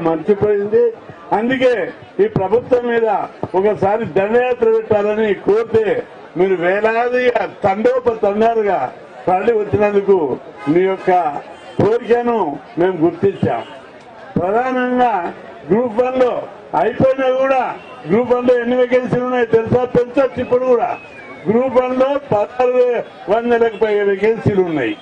మర్చిపోయింది. అందుకే ఈ ప్రభుత్వం మీద ఒకసారి దండయాత్ర పెట్టాలని కోరితే మీరు వేలాదిగా తండోప తండారుగా తరలి వచ్చినందుకు మీ యొక్క కోరికను మేము గుర్తించాం. ప్రధానంగా గ్రూప్ వన్లో అయిపోయినా కూడా గ్రూప్ వన్లో ఎన్ని వేకెన్సీలు ఉన్నాయో తెలుసా? పెంచొచ్చు ఇప్పుడు కూడా. గ్రూప్ వన్లో పదహారు వందలకు పైగా వేకెన్సీలు ఉన్నాయి.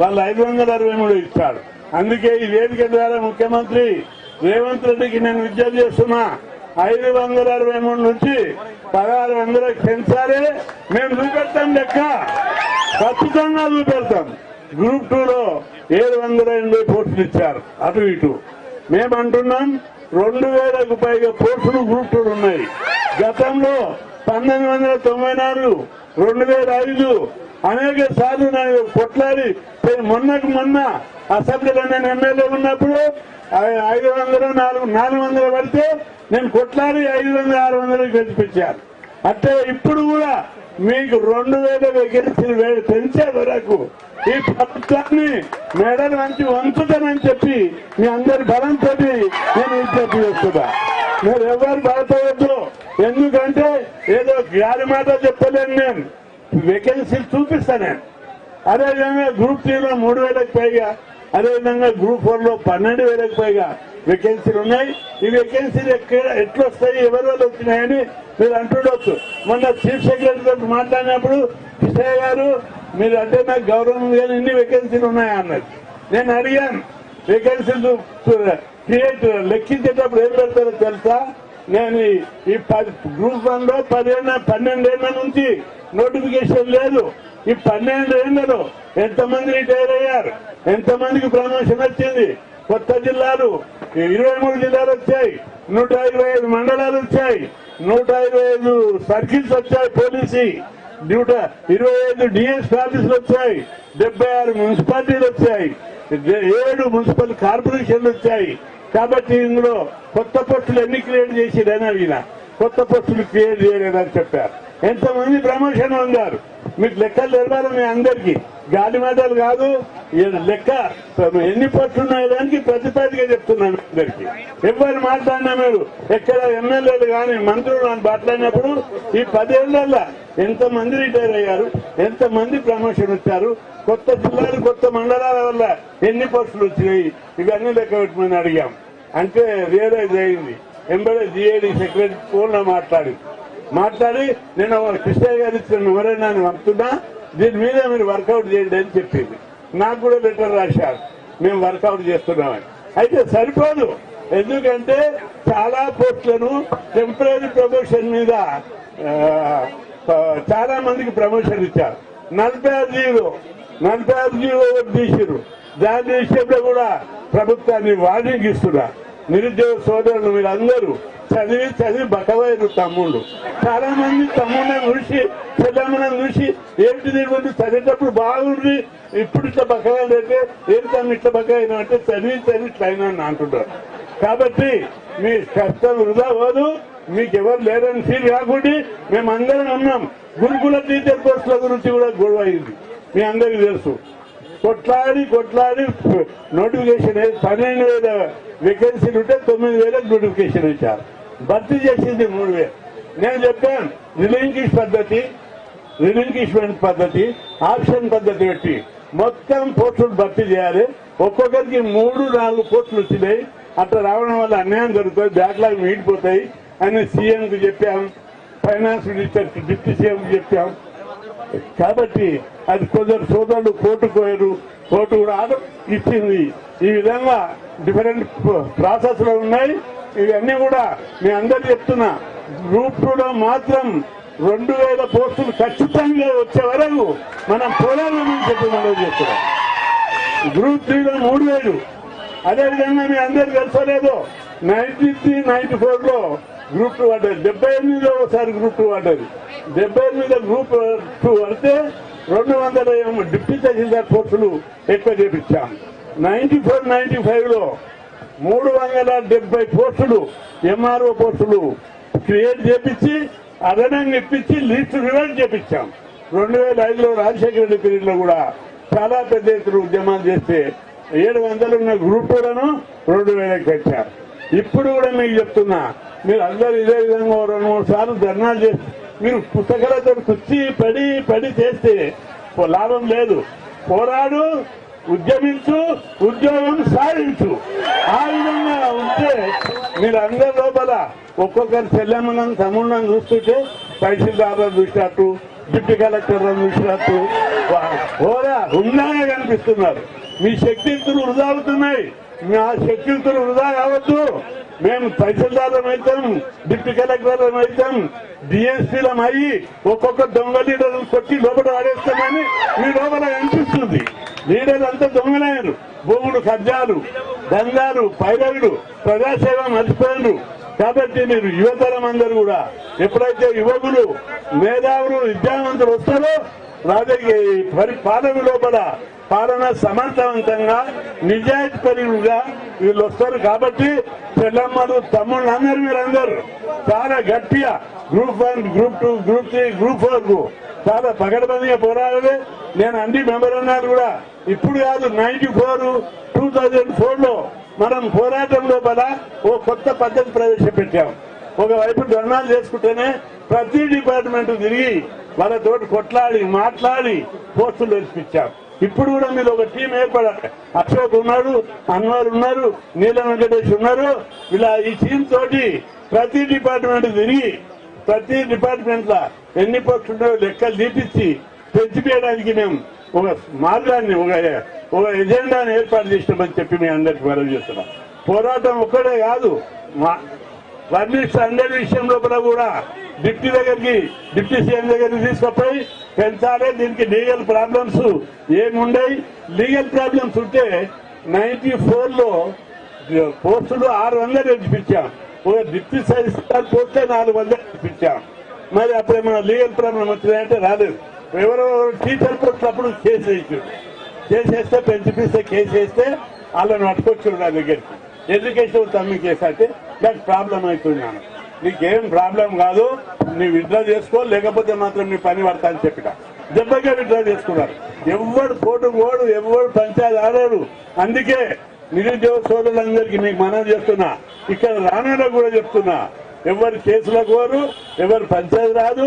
వాళ్ళు ఐదు వందల అరవై మూడు ఇస్తారు అందుకే ఈ వేదిక ద్వారా ముఖ్యమంత్రి రేవంత్ రెడ్డికి నేను విజ్ఞప్తి చేస్తున్నా ఐదు వందల అరవై మూడు నుంచి పదహారు వందలకు పెంచాలి మేము చూపెడతాం లెక్క. ఖచ్చితంగా చూపెడతాం. గ్రూప్ టూలో ఏడు వందల ఎనభై పోస్టులు ఇచ్చారు. అటు ఇటు. మేమంటున్నాం రెండు వేలకు పైగా పోస్టులు గ్రూప్ టూలు ఉన్నాయి. గతంలో పంతొమ్మిది వందల తొంభై నాలుగు రెండు వేల ఐదు అనేక సార్లు నేను కొట్లాడి మొన్నకు మొన్న అసెంబ్లీలో నేను ఎమ్మెల్యే ఉన్నప్పుడు ఐదు వందలు నాలుగు నాలుగు వందలు పడితే నేను కొట్లాడి ఐదు వందల ఆరు వందలు గెలిపించాను. అంటే ఇప్పుడు కూడా మీకు రెండు వేల గెలిచిన వేలు పెంచే వరకు? ఈ ప్రభుత్వాన్ని మెడల్ వంచి వంచుతానని చెప్పి మీ అందరి బలంతో నేను విజ్ఞప్తి చేస్తున్నా. మీరు ఎవరు బాధపడద్దు ఎందుకంటే ఏదో గాలి మాట చెప్పలేను నేను. వేకెన్సీలు చూపిస్తా నేను అదేవిధంగా గ్రూప్ త్రీలో మూడు వేలకు పైగా అదేవిధంగా గ్రూప్ ఫోర్లో పన్నెండు వేలకు పైగా వేకెన్సీలు ఉన్నాయి. ఈ వేకెన్సీలు ఎక్కడ ఎట్లా వస్తాయి ఎవరి వాళ్ళు వచ్చినాయని మీరు అంటుండొచ్చు. మొన్న చీఫ్ సెక్రటరీ గారు మాట్లాడినప్పుడు కిషయ్య గారు మీరు అంటే నాకు గౌరవం కానీ ఇన్ని వేకెన్సీలు ఉన్నాయా అన్నది నేను అడిగాను వేకెన్సీలు క్రియేట్ లెక్కించేటప్పుడు ఏం పెడతారో తెలుసా? నేను ఈ- పది గ్రూప్ వన్లో పదిహేను పన్నెండేళ్ళ నుంచి నోటిఫికేషన్ లేదు. ఈ పన్నెండేళ్ళలో ఎంతమంది రిటైర్ అయ్యారు? ఎంతమందికి ప్రమోషన్ వచ్చింది? కొత్త జిల్లాలు ఇరవై మూడు జిల్లాలు వచ్చాయి. నూట ఇరవై ఐదు మండలాలు వచ్చాయి. నూట ఇరవై ఐదు సర్కిల్స్ వచ్చాయి పోలీసు. నూట ఇరవై ఐదు డిఎస్ ఆఫీసులు వచ్చాయి. డెబ్బై ఆరు మున్సిపాలిటీలు వచ్చాయి. ఏడు మున్సిపల్ కార్పొరేషన్లు వచ్చాయి. కాబట్టి ఇందులో కొత్త పోస్టులు ఎన్ని క్రియేట్ చేసేదైనా అడిగిన కొత్త పోస్టులు క్రియేట్ చేయలేదని చెప్పారు. ఎంతమంది ప్రమోషన్ పొందారు మీకు లెక్కలు తెలవాలి మీ అందరికి. గాలి మాటలు కాదు లెక్క. ఎన్ని పోస్టులు ఉన్నాయి దానికి? ప్రతిపాదిగా చెప్తున్నాను అందరికి. ఎవరు మాట్లాడినా మీరు? ఎక్కడ ఎమ్మెల్యేలు కానీ మంత్రులు కానీ మాట్లాడినప్పుడు ఈ పదేళ్ళలో ఎంత మంది రిటైర్ అయ్యారు? ఎంత మంది ప్రమోషన్ వచ్చారు? కొత్త జిల్లాలు కొత్త మండలాల వల్ల ఎన్ని పోస్టులు వచ్చినాయి? ఇవన్నీ లెక్క పెట్టుకుని అడిగాం. అంటే రియలైజ్ అయింది. ఎంబడే జిఏడి సెక్రటరీ ఫోన్లో మాట్లాడింది. మాట్లాడి నేను కృష్ణయ్య గారు ఇచ్చిన వివరణాన్ని పంపుతున్నా. దీని మీద మీరు వర్కౌట్ చేయండి అని చెప్పింది. నాకు కూడా లెటర్ రాశారు. మేము వర్కౌట్ చేస్తున్నామని. అయితే సరిపోదు. ఎందుకంటే చాలా పోస్టులను టెంపరీ ప్రమోషన్ మీద చాలా మందికి ప్రమోషన్ ఇచ్చారు. నలభై ఆరు జీవో నలభై ఆరు జీవో తీసిరు దాని విషయంలో కూడా ప్రభుత్వాన్ని వార్నింగ్ ఇస్తున్నారు. నిరుద్యోగ సోదరులు మీరందరూ చదివి చదివి బకవైరు తమ్ముళ్ళు. చాలా మంది తమ్ముళ్ళని చూసి చెల్లమ్మని చూసి ఏంటి దీని చదివేటప్పుడు బాగుంది? ఇప్పుడు ఇట్లా బకవైన అంటే ఏంటి తమ్ము ఇట్లా బకవైన అంటే చదివి చదివి ఇట్లా అయినా అని అంటున్నారు కాబట్టి మీ కష్టం వృధా పోదు మీకు ఎవరు లేరని ఫీల్ కాకుండా మేమందరం ఉన్నాం. గురుకుల టీచర్ కోర్సుల గురించి కూడా గొడవ అయింది. మీ అందరికీ తెలుసు. కొట్లాడి కొట్లాడి నోటిఫికేషన్ పన్నెండు వేల వేకెన్సీలు ఉంటే తొమ్మిది వేలకు నోటిఫికేషన్ ఇచ్చారు. భర్తీ చేసింది మూడు వేలు. నేను చెప్పాను రిలింకిష్ పద్ధతి రిలింకిష్మెంట్ పద్ధతి ఆప్షన్ పద్ధతి పెట్టి మొత్తం పోస్టులు భర్తీ చేయాలి. ఒక్కొక్కరికి మూడు నాలుగు పోస్టులు వచ్చినాయి. అట్లా రావడం వల్ల అన్యాయం జరుగుతుంది బ్యాక్లాగ్ మీడిపోతాయి అని సీఎంకు చెప్పాం ఫైనాన్స్ మినిస్టర్కి డిప్యూటీ సీఎంకు చెప్పాం. కాబట్టి అది కొందరు సోదరులు కోర్టు పోయారు కోర్టు కూడా ఆర్డర్ ఇచ్చింది. ఈ విధంగా డిఫరెంట్ ప్రాసెస్లో ఉన్నాయి. ఇవన్నీ కూడా మీ అందరు చెప్తున్నా. గ్రూప్లో మాత్రం రెండు వేల పోస్టులు ఖచ్చితంగా వచ్చే వరకు మనం పోరాడమని చెప్పి మనం చెప్తున్నాం. గ్రూప్ త్రీలో మూడు వేలు. అదేవిధంగా మీ అందరు తెలుసలేదు నైన్టీ త్రీ నైన్టీ ఫోర్లో గ్రూప్ టూ పడ్డది. డెబ్బై ఎనిమిదిలో ఒకసారి గ్రూప్ టూ పడ్డది. డెబ్బై ఎనిమిదిలో గ్రూప్ టూ పడితే రెండు వందల ఏమో డిప్యూటీ తహసీల్దార్ పోస్టులు ఎక్కువ చేపించాము నైన్టీ ఫోర్ నైన్టీ ఫైవ్లో మూడు వందల డెబ్బై పోస్టులు ఎంఆర్ఓ పోస్టులు క్రియేట్ చేపించి అదనంగా ఇప్పించి లిస్ట్ రివర్స్ చేపించాం. రెండు వేల ఐదులో రాజశేఖర రెడ్డి పీరియడ్లో కూడా చాలా పెద్ద ఎత్తున ఉద్యమాలు చేస్తే ఏడు వందలు ఉన్న గ్రూప్ రెండు వేలకు పెంచారు ఇప్పుడు కూడా మీకు చెప్తున్నా మీరు అందరూ ఇదే విధంగా రెండు మూడు సార్లు ధర్నాలు చేసి మీరు పుస్తకాలతో కుర్చీ పడి పడి చేస్తే లాభం లేదు. పోరాడు ఉద్యమించు ఉద్యోగం సాధించు. ఆ విధంగా ఉంటే మీరు అందరి లోపల ఒక్కొక్కరు చెల్లెమ్మలను తమ్ముళ్ళని చూస్తుంటే తహసీల్దారులను చూసినట్టు డిప్యూటీ కలెక్టర్లను చూసినట్టు వా- ఓరా ఉందానే కనిపిస్తున్నారు. మీ శక్తియుక్తులు వృధా అవుతున్నాయి. మా శక్తియుక్తులు వృధా కావద్దు. మేము తహసీల్దారం అవుతాం డిప్యూటీ కలెక్టర్లం అవుతాం డిఎస్పీలం అయ్యి ఒక్కొక్క దొంగ లీడర్లను కొట్టి లోపల ఆడేస్తామని మీ లోపల కనిపిస్తుంది. లీడర్లు అంతా దొంగలయ్యారు. భూములు కబ్జాలు దందాలు పైరవులు ప్రజాసేవ మర్చిపోయారు కాబట్టి మీరు యువతరం అందరూ కూడా ఎప్పుడైతే యువకులు మేధావులు విద్యావంతులు వస్తారో రాజకీయ పాలన లోపల పాలన సమర్థవంతంగా నిజాయితీపరులుగా వీళ్ళు వస్తారు కాబట్టి చెల్లమ్మలు తమ్ముళ్ళు అందరు వీళ్ళందరూ చాలా గట్టిగా group one group two group three group ఫోర్కు చాలా పగడబందిగా పోరాడాలి. నేను అన్ని మెంబర్ అన్నారు కూడా ఇప్పుడు కాదు నైన్టీ ఫోర్ టూ థౌజండ్ ఫోర్లో మనం పోరాటం లోపల ఓ కొత్త పద్ధతి ప్రవేశపెట్టాం. ఒకవైపు ధర్నాలు చేసుకుంటేనే ప్రతి డిపార్ట్మెంట్ తిరిగి వాళ్ళతో కొట్లాడి మాట్లాడి పోస్టులు వేసిపించాం ఇప్పుడు కూడా మీరు ఒక టీం ఏర్పడాలి అశోక్ ఉన్నాడు అన్వర్ ఉన్నారు నీలం వెంకటేష్ ఉన్నారు. ఇలా ఈ టీం తోటి ప్రతి డిపార్ట్మెంట్ తిరిగి ప్రతి డిపార్ట్మెంట్ ఎన్ని పోస్టులు ఉన్నాయో లెక్కలు తీపిచ్చి పెంచిపోయడానికి మేము ఒక మార్గాన్ని ఒక ఒక ఎజెండాని ఏర్పాటు చేసినామని చెప్పి మీ అందరికి మనవి చేస్తున్నాం. పోరాటం ఒక్కడే కాదు మా వర్ణిస్ట్ అందరి విషయం లోపల కూడా డిప్టీ దగ్గరికి డిప్టీ సీఎం దగ్గరికి తీసుకుపోయి పెంచాలి. దీనికి లీగల్ ప్రాబ్లమ్స్ ఏముండయి? లీగల్ ప్రాబ్లమ్స్ ఉంటే నైన్టీ ఫోర్లో పోస్టులు ఆరు వందలు ఇప్పించాం ఒక డిప్టీ సైన్స్టార్ పోస్టే నాలుగు వందలు ఇప్పించాం మరి అప్పుడే మన లీగల్ ప్రాబ్లం వచ్చినాయంటే రాలేదు. ఎవరో టీచర్ పుట్టినప్పుడు అప్పుడు కేసు వేసారు కేసు వేస్తే పెంచిపిస్తే కేసు వేస్తే వాళ్ళని పట్టుకొచ్చారు నా దగ్గరికి. ఎడ్యుకేషన్ తమ్మి కేసు అంటే నాకు ప్రాబ్లం అవుతున్నాను నీకేం ప్రాబ్లం కాదు నీ విత్డ్రా చేసుకో లేకపోతే మాత్రం నీ పని పడతా అని చెప్పిన. దెబ్బగా విత్డ్రా చేసుకున్నారు. ఎవడు పోటు కోడు ఎవడు పంచాయతీ ఆడారు అందుకే నిరుద్యోగ సోదరులందరికీ మీకు మనం చేస్తున్నా. ఇక్కడ రానులో కూడా చెప్తున్నా. ఎవరు కేసులకు వారు ఎవరు పంచాయతీ రాదు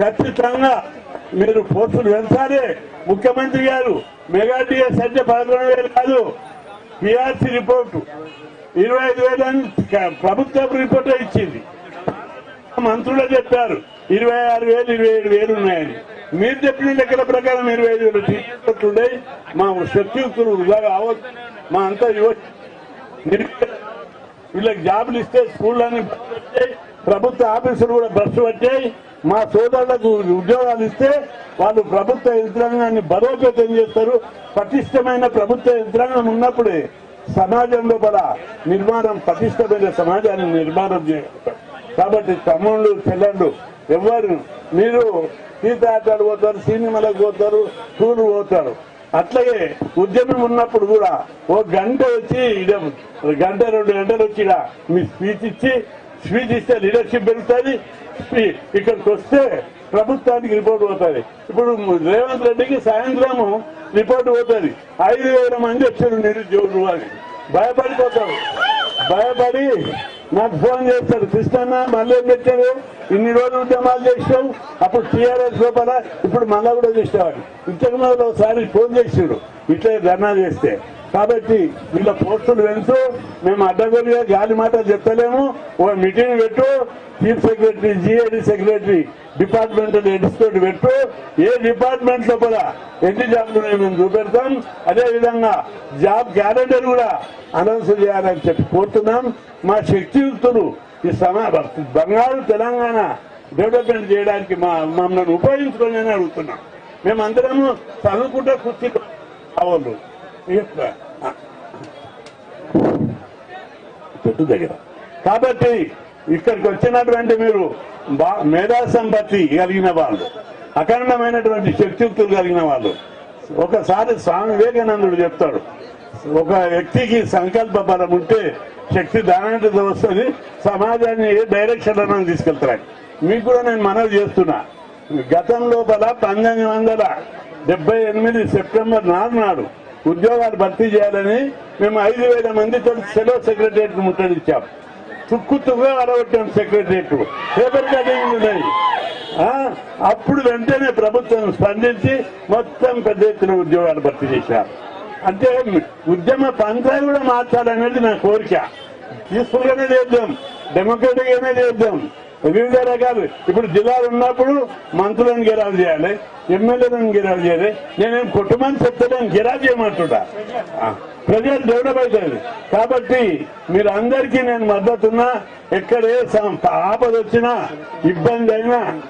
ఖచ్చితంగా మీరు పోస్టులు పెంచాలి ముఖ్యమంత్రి గారు మెగా డిఎస్ అంటే పదకొండు వేలు కాదు. PRC report. ఇరవై ఐదు వేలు అని క- ఇచ్చింది. మంత్రులే చెప్పారు ఇరవై ఆరు వేలు ఇరవై ఏడు వేలు ఉన్నాయని. మీరు చెప్పిన లెక్కల ప్రకారం ఇరవై ఐదు వేలు తీసుకుంటుండే మా శక్తియుక్తులు వృధా కావచ్చు. మా అంతా యువ వీళ్ళకి జాబులు ఇస్తే స్కూళ్ళని ప్రభుత్వ ఆఫీసులు కూడా బస్సు వచ్చాయి మా సోదరులకు ఉద్యోగాలు ఇస్తే వాళ్ళు ప్రభుత్వ యంత్రాంగాన్ని బలోపేతం చేస్తారు. పటిష్టమైన ప్రభుత్వ యంత్రాంగం ఉన్నప్పుడే సమాజం లోపల నిర్మాణం పటిష్టమైన సమాజాన్ని నిర్మాణం చేస్తారు కాబట్టి తమ్ముళ్ళు చెల్లెళ్ళు ఎవరు మీరు తీర్థయాత్రలు పోతారు సినిమాలకు పోతారు టూర్లు పోతారు. అట్లాగే ఉద్యమం ఉన్నప్పుడు కూడా ఓ గంట వచ్చి ఈడ గంట రెండు గంటలు వచ్చి మీ స్పీచ్ ఇచ్చి స్పీచ్ ఇస్తే లీడర్షిప్ పెరుగుతుంది. స్పీ- ఇక్కడికి వస్తే ప్రభుత్వానికి రిపోర్ట్ పోతుంది. ఇప్పుడు రేవంత్ రెడ్డికి సాయంత్రం రిపోర్ట్ పోతుంది. ఐదు వేల మంది వచ్చారు నిరుద్యోగులు అని. భయపడిపోతారు. భయపడి నాకు ఫోన్ చేస్తాడు కృష్ణన్న మళ్ళీ ఏం పెట్టారు? ఇన్ని రోజులు ఉద్యమాలు చేసినావు. అప్పుడు టీఆర్ఎస్ లోపల ఇప్పుడు మళ్ళా కూడా చేసేవాడు. ఇంతకు ఒకసారి ఫోన్ చేసాడు ఇట్లా ధర్నా చేస్తే. కాబట్టి వీళ్ళ పోస్టులు పెంచు మేము అడ్డగోలుగా గాలి మాటలు చెప్తలేము ఓ మీటింగ్ పెట్టు. Chief secretary GAD secretary departmental heads తోటి పెట్టు. ఏ డిపార్ట్మెంట్ లోపల ఎన్ని జాబ్లు మేము చూపెడతాం. అదేవిధంగా జాబ్ క్యాలెండర్ కూడా అనౌన్స్ చేయాలని చెప్పి కోరుతున్నాం. మా శక్తియుక్తులు ఈ సమా బంగారు తెలంగాణ డెవలప్మెంట్ చేయడానికి మా మమ్మల్ని ఉపయోగించుకొని అడుగుతున్నాం. మేమందరము చదువుకుంటే కుర్చీ కావాలి. పెట్టు దగ్గర కాబట్టి ఇక్కడికి వచ్చినటువంటి మీరు బా- మేధా సంపత్తి కలిగిన వాళ్ళు అఖండమైనటువంటి శక్తియుక్తులు కలిగిన వాళ్ళు ఒకసారి స్వామి వివేకానందుడు చెప్తాడు ఒక వ్యక్తికి సంకల్ప బలం ఉంటే శక్తి దానంతో వస్తుంది సమాజాన్ని ఏ డైరెక్షన్లో మీకు కూడా నేను మనవి చేస్తున్నా. గతం లోపల పంతొమ్మిది వందల డెబ్బై ఎనిమిది సెప్టెంబర్ నాలుగు నాడు ఉద్యోగాలు భర్తీ చేయాలని మేము ఐదు వేల మందితో సెలవు సెక్రటరియట్ ముట్టడిచ్చాం. తుక్కుతుగా అడగొట్టాం సెక్రటరియట్ పేపర్ కటింగ్ ఉన్నాయి అప్పుడు వెంటనే ప్రభుత్వం స్పందించి మొత్తం పెద్ద ఎత్తున ఉద్యోగాలు భర్తీ చేశారు అంటే ఉద్యమ పంచాయి కూడా మార్చాలనేది నా కోరిక. పీస్ఫుల్ గానే చేద్దాం. డెమోక్రటిక్ గానే చేద్దాం. వివిధ రకాలు. ఇప్పుడు జిల్లాలు ఉన్నప్పుడు మంత్రులను గిరాలు చేయాలి ఎమ్మెల్యేలను గిరాలు చేయాలి. నేనేం కుటుంబాన్ని చెప్తాను గిరాలు చేయమంటుంటా ప్రజలు డెవలప్ అవుతుంది కాబట్టి మీరు అందరికీ నేను మద్దతున్నా ఎక్కడ ఏ ఆపద వచ్చినా ఇబ్బంది అయినా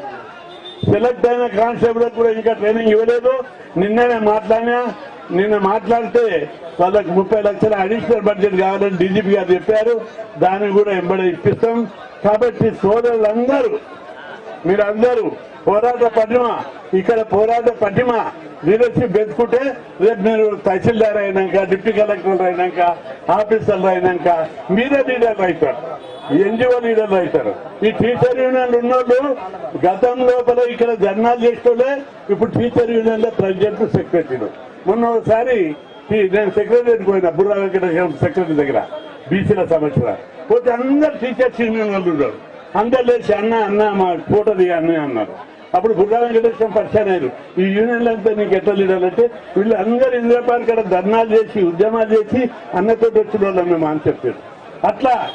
సెలెక్ట్ అయిన కానిస్టేబుల్ కూడా ఇంకా ట్రైనింగ్ ఇవ్వలేదు. నిన్ననే మాట్లాడినా నిన్న మాట్లాడితే వాళ్ళకి ముప్పై లక్షల అడిషనల్ బడ్జెట్ కావాలని డీజీపీ గారు చెప్పారు. దాన్ని కూడా ఎంబడి ఇప్పిస్తాం. కాబట్టి సోదరులందరూ మీరందరూ పోరాట పటిమ ఇక్కడ పోరాట పటిమ లీడర్షిప్ పెంచుకుంటే రేపు మీరు తహసీల్దార్ అయినాక డిప్యూటీ కలెక్టర్ అయినాక ఆఫీసర్లు అయినాక మీరే లీడర్లు అవుతారు. ఎన్జిఓ లీడర్లు అవుతారు. ఈ టీచర్ యూనియన్లు ఉన్నోళ్ళు గతం లోపల ఇక్కడ ధర్నాలు చేసుకోలే ఇప్పుడు టీచర్ యూనియన్లో ప్రెసిడెంట్ సెక్రటరీలు. మొన్న ఒకసారి నేను సెక్రటరీ పోయినా బుర్రా వెంకటేశ్వర సెక్రటరీ దగ్గర. బీసీల సమస్య. పోతే అందరు టీచర్స్ యూనియన్ వాళ్ళు ఉన్నారు అందరు లేచి అన్న అన్న మా ఫోటో దిగా అన్న అన్నారు. అప్పుడు బుర్రా వెంకటేశ్వరం పరిచయం అయ్యారు ఈ యూనియన్లు అంతా నీకు ఎట్లా లీడర్లు వీళ్ళు అందరు ఇంద్రపాల్ కాడ ధర్నాలు చేసి ఉద్యమాలు చేసి అన్నతోటి వచ్చిన వాళ్ళు మేము అని చెప్పారు. అట్లా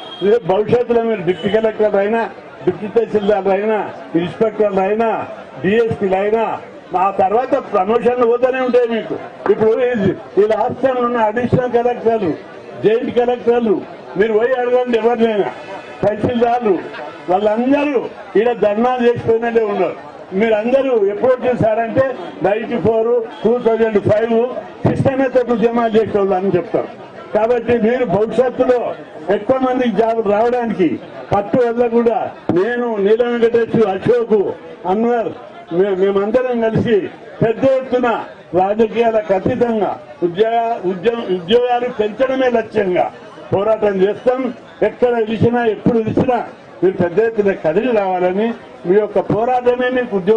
భవిష్యత్తులో మీరు డిప్యూటీ కలెక్టర్ అయినా డిప్యూటీ తహసీల్దార్ అయినా ఇన్స్పెక్టర్లు అయినా డిఎస్పీలు అయినా ఆ తర్వాత ప్రమోషన్లు పోతూనే ఉంటాయి మీకు. ఇప్పుడు ఈ- ఈ రాష్ట్రంలో ఉన్న అడిషనల్ కలెక్టర్లు జాయింట్ కలెక్టర్లు మీరు పోయి అడగండి ఎవరినైనా. తహసీల్దార్లు వాళ్ళందరూ ఈడ ధర్నా చేసిపోయినట్టే ఉన్నారు. మీరందరూ ఎప్పుడు చేశారంటే ninety four two thousand five కృష్ణనేత ఉద్యమాలు చేసేవాళ్ళు అని చెప్తారు కాబట్టి మీరు భవిష్యత్తులో ఎక్కువ మందికి జాబులు రావడానికి పట్టు వల్ల కూడా నేను నీల వెంకటేశ్వరు అశోక్ అన్వర్ మేమందరం కలిసి పెద్ద ఎత్తున రాజకీయాలకు అతీతంగా ఉద్యోగ ఉద్యోగ ఉద్యోగాలు పెంచడమే లక్ష్యంగా పోరాటం చేస్తాం. ఎక్కడ పిలిచినా ఎప్పుడు పిలిచినా మీరు పెద్ద ఎత్తున కదిలి రావాలని మీ యొక్క పోరాటమే మీకు ఉద్యోగం